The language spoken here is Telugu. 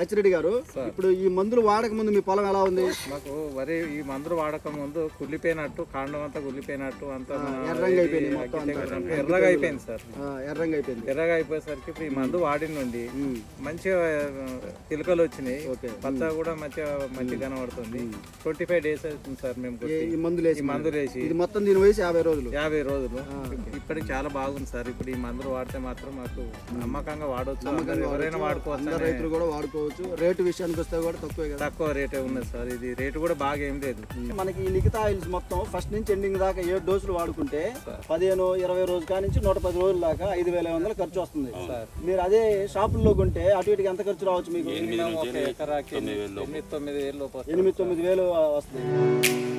లచ్చిరెడ్డి గారు ఇప్పుడు ఈ మందులు వాడక ముందు మీ పొలం ఎలా ఉంది? మాకు వరి ఈ మందులు వాడక ముందు కుళ్ళిపోయినట్టు కాండం అంతా కుళ్ళిపోయినట్టు అంతా ఎర్రంగా అయిపోయింది మొత్తం ఎర్రగా అయిపోయింది సార్. ఎర్రంగా అయిపోయింది. ఎర్రగా అయిపోయేసరికి ఇప్పుడు ఈ మందు వాడిన నుండి మంచిగా ఆ, చిలుకలు వచ్చినాయి. పచ్చ కూడా మంచిగా మంచిగా కనబడుతుంది. ట్వంటీ ఫైవ్ డేస్ అవుతుంది సార్ మేము. ఈ మందులు వేసి మందులు వేసి. ఇది మొత్తం దీని వయసు యాభై రోజులు. యాభై రోజులు. ఇప్పటికి చాలా బాగుంది సార్. ఇప్పుడు ఈ మందులు వాడితే మాత్రం మాకు నమ్మకంగా వాడవచ్చు ఎవరైనా వాడుకోవచ్చు రైతులు కూడా వాడుకోవచ్చు. రేటు విషయానికి వస్తే కూడా తక్కువే కదా. తక్కువ రేటే ఉన్నది సార్. ఇది రేటు కూడా బాగా ఏం లేదు. మనకి ఈ లిఖిత ఆయిల్స్ మొత్తం ఫస్ట్ నుంచి ఎండింగ్ దాకా ఏడు డోసులు వాడుకుంటే పదిహేను ఇరవై రోజు నుంచి నూట పది రోజుల దాకా ఐదు వేల ఐదు వందలు ఖర్చు వస్తుంది. మీరు అదే షాపుల్లో కొంటే అటు ఇటుకి ఎంత ఖర్చు రావచ్చు మీకు. ఎనిమిది తొమ్మిది వేలు వస్తుంది.